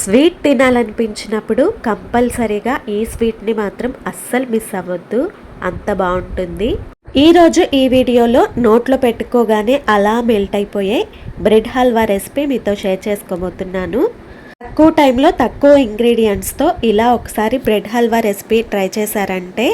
Sweet తినాలనిపించినప్పుడు కంపల్సరీగా ఈ స్వీట్ని మాత్రం అస్సలు మిస్ అవ్వద్దు. అంత బాగుంటుంది. ఈరోజు ఈ వీడియోలో నోట్లో పెట్టుకోగానే అలా మెల్ట్ అయిపోయే బ్రెడ్ హల్వా రెసిపీ మీతో షేర్ చేసుకోబోతున్నాను. తక్కువ టైంలో తక్కువ ఇంగ్రీడియంట్స్తో ఇలా ఒకసారి బ్రెడ్ హల్వా రెసిపీ ట్రై చేశారంటే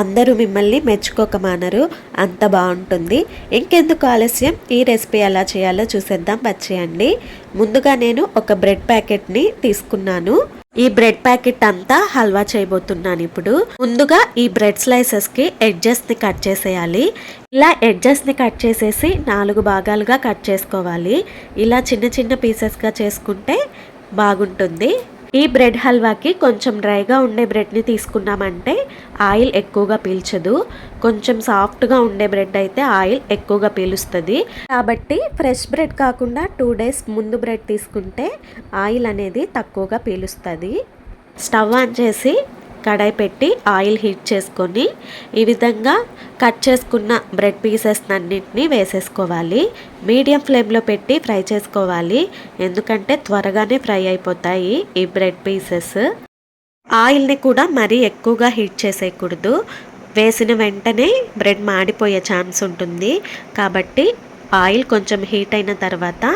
అందరూ మిమ్మల్ని మెచ్చుకోక మానరు అంత బాగుంటుంది. ఇంకెందుకు ఆలస్యం? ఈ రెసిపీ ఎలా చేయాలో చూసేద్దాం. వచ్చేయండి. ముందుగా నేను ఒక బ్రెడ్ ప్యాకెట్ని తీసుకున్నాను. ఈ బ్రెడ్ ప్యాకెట్ అంతా హల్వా చేయబోతున్నాను ఇప్పుడు. ముందుగా ఈ బ్రెడ్ స్లైసెస్కి ఎడ్జెస్ని కట్ చేసేయాలి. ఇలా ఎడ్జెస్ని కట్ చేసేసి నాలుగు భాగాలుగా కట్ చేసుకోవాలి. ఇలా చిన్న చిన్న పీసెస్గా చేసుకుంటే బాగుంటుంది. ఈ బ్రెడ్ హల్వాకి కొంచెం డ్రైగా ఉండే బ్రెడ్ని తీసుకున్నామంటే ఆయిల్ ఎక్కువగా పీల్చదు. కొంచెం సాఫ్ట్గా ఉండే బ్రెడ్ అయితే ఆయిల్ ఎక్కువగా పీలుస్తుంది. కాబట్టి ఫ్రెష్ బ్రెడ్ కాకుండా టూ డేస్ ముందు బ్రెడ్ తీసుకుంటే ఆయిల్ అనేది తక్కువగా పీలుస్తుంది. స్టవ్ ఆన్ చేసి కడాయి పెట్టి ఆయిల్ హీట్ చేసుకొని ఈ విధంగా కట్ చేసుకున్న బ్రెడ్ పీసెస్ అన్నింటినీ వేసేసుకోవాలి. మీడియం ఫ్లేమ్లో పెట్టి ఫ్రై చేసుకోవాలి. ఎందుకంటే త్వరగానే ఫ్రై అయిపోతాయి ఈ బ్రెడ్ పీసెస్. ఆయిల్ని కూడా మరీ ఎక్కువగా హీట్ చేసేయకూడదు. వేసిన వెంటనే బ్రెడ్ మాడిపోయే ఛాన్స్ ఉంటుంది. కాబట్టి ఆయిల్ కొంచెం హీట్ అయిన తర్వాత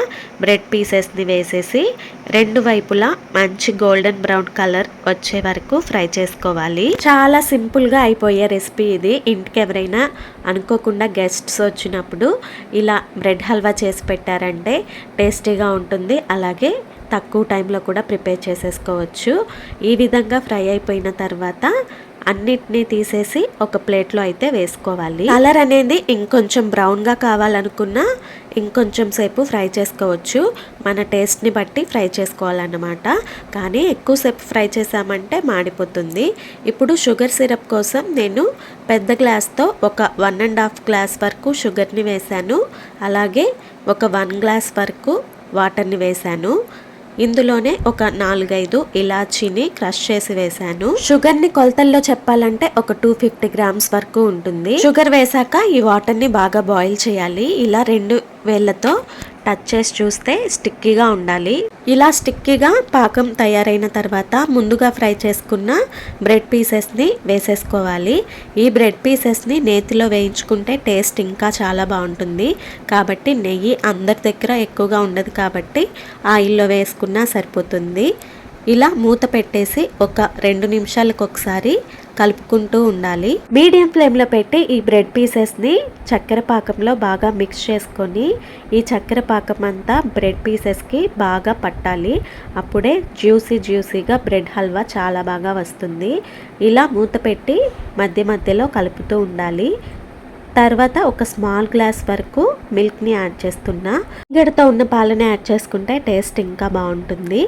బ్రెడ్ పీసెస్ని వేసేసి రెండు వైపులా మంచి గోల్డెన్ బ్రౌన్ కలర్ వచ్చే వరకు ఫ్రై చేసుకోవాలి. చాలా సింపుల్గా అయిపోయే రెసిపీ ఇది. ఇంటికి ఎవరైనా అనుకోకుండా గెస్ట్స్ వచ్చినప్పుడు ఇలా బ్రెడ్ హల్వా చేసి పెట్టారంటే టేస్టీగా ఉంటుంది. అలాగే తక్కువ టైంలో కూడా ప్రిపేర్ చేసేసుకోవచ్చు. ఈ విధంగా ఫ్రై అయిపోయిన తర్వాత అన్నిటినీ తీసేసి ఒక ప్లేట్లో అయితే వేసుకోవాలి. కలర్ అనేది ఇంకొంచెం బ్రౌన్గా కావాలనుకున్నా ఇంకొంచెం సేపు ఫ్రై చేసుకోవచ్చు. మన టేస్ట్ని బట్టి ఫ్రై చేసుకోవాలన్నమాట. కానీ ఎక్కువసేపు ఫ్రై చేసామంటే మాడిపోతుంది. ఇప్పుడు షుగర్ సిరప్ కోసం నేను పెద్ద గ్లాస్తో ఒక వన్ అండ్ హాఫ్ గ్లాస్ వరకు షుగర్ని వేశాను. అలాగే ఒక వన్ గ్లాస్ వరకు వాటర్ని వేశాను. ఇందులోనే ఒక నాలుగైదు ఇలాచీని క్రష్ చేసి వేశాను. షుగర్ని కొలతల్లో చెప్పాలంటే ఒక టూ ఫిఫ్టీ గ్రామ్స్ వరకు ఉంటుంది. షుగర్ వేసాక ఈ వాటర్ని బాగా బాయిల్ చేయాలి. ఇలా రెండు వేళ్ళతో టచ్ చేసి చూస్తే స్టిక్కీగా ఉండాలి. ఇలా స్టిక్కీగా పాకం తయారైన తర్వాత ముందుగా ఫ్రై చేసుకున్న బ్రెడ్ పీసెస్ని వేసేసుకోవాలి. ఈ బ్రెడ్ పీసెస్ని నేతిలో వేయించుకుంటే టేస్ట్ ఇంకా చాలా బాగుంటుంది. కాబట్టి నెయ్యి అందరి దగ్గర ఎక్కువగా ఉండదు కాబట్టి ఆయిల్లో వేసుకున్నా సరిపోతుంది. ఇలా మూత పెట్టేసి ఒక రెండు నిమిషాలకు ఒకసారి కలుపుకుంటూ ఉండాలి. మీడియం ఫ్లేమ్లో పెట్టి ఈ బ్రెడ్ పీసెస్ని చక్కెర పాకంలో బాగా మిక్స్ చేసుకొని ఈ చక్కెర పాకం అంతా బ్రెడ్ పీసెస్కి బాగా పట్టాలి. అప్పుడే జ్యూసీ జ్యూసీగా బ్రెడ్ హల్వా చాలా బాగా వస్తుంది. ఇలా మూత పెట్టి మధ్య మధ్యలో కలుపుతూ ఉండాలి. తర్వాత ఒక స్మాల్ గ్లాస్ వరకు మిల్క్ని యాడ్ చేస్తున్నా. గడతో ఉన్న పాలని యాడ్ చేసుకుంటే టేస్ట్ ఇంకా బాగుంటుంది.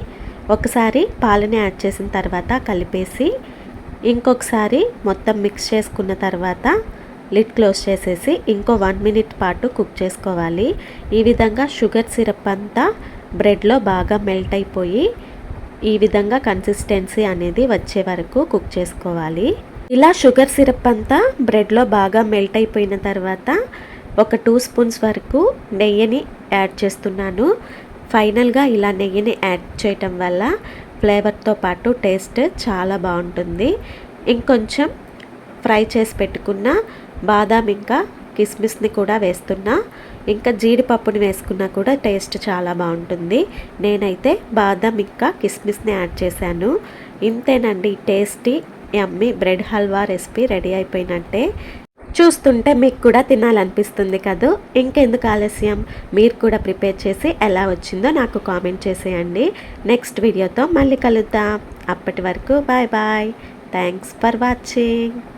ఒకసారి పాలని యాడ్ చేసిన తర్వాత కలిపేసి ఇంకొకసారి మొత్తం మిక్స్ చేసుకున్న తర్వాత లిడ్ క్లోజ్ చేసేసి ఇంకో వన్ మినిట్ పాటు కుక్ చేసుకోవాలి. ఈ విధంగా షుగర్ సిరప్ అంతా బ్రెడ్లో బాగా మెల్ట్ అయిపోయి ఈ విధంగా కన్సిస్టెన్సీ అనేది వచ్చే వరకు కుక్ చేసుకోవాలి. ఇలా షుగర్ సిరప్ అంతా బ్రెడ్లో బాగా మెల్ట్ అయిపోయిన తర్వాత ఒక టూ స్పూన్స్ వరకు నెయ్యిని యాడ్ చేస్తున్నాను. ఫైనల్గా ఇలా నెయ్యిని యాడ్ చేయటం వల్ల ఫ్లేవర్తో పాటు టేస్ట్ చాలా బాగుంటుంది. ఇంకొంచెం ఫ్రై చేసి పెట్టుకున్న బాదాం ఇంకా కిస్మిస్ని కూడా వేస్తున్నా. ఇంకా జీడిపప్పుని వేసుకున్నా కూడా టేస్ట్ చాలా బాగుంటుంది. నేనైతే బాదం ఇంకా కిస్మిస్ని యాడ్ చేశాను. ఇంతేనండి tasty yummy bread halwa recipe ready అయిపోయినట్టే. చూస్తుంటే మీకు కూడా తినాలనిపిస్తుంది కదా? ఇంకెందుకు ఆలస్యం? మీరు కూడా ప్రిపేర్ చేసి ఎలా వచ్చిందో నాకు కామెంట్ చేసేయండి. నెక్స్ట్ వీడియోతో మళ్ళీ కలుద్దాం. అప్పటి వరకు bye bye. Thanks for watching.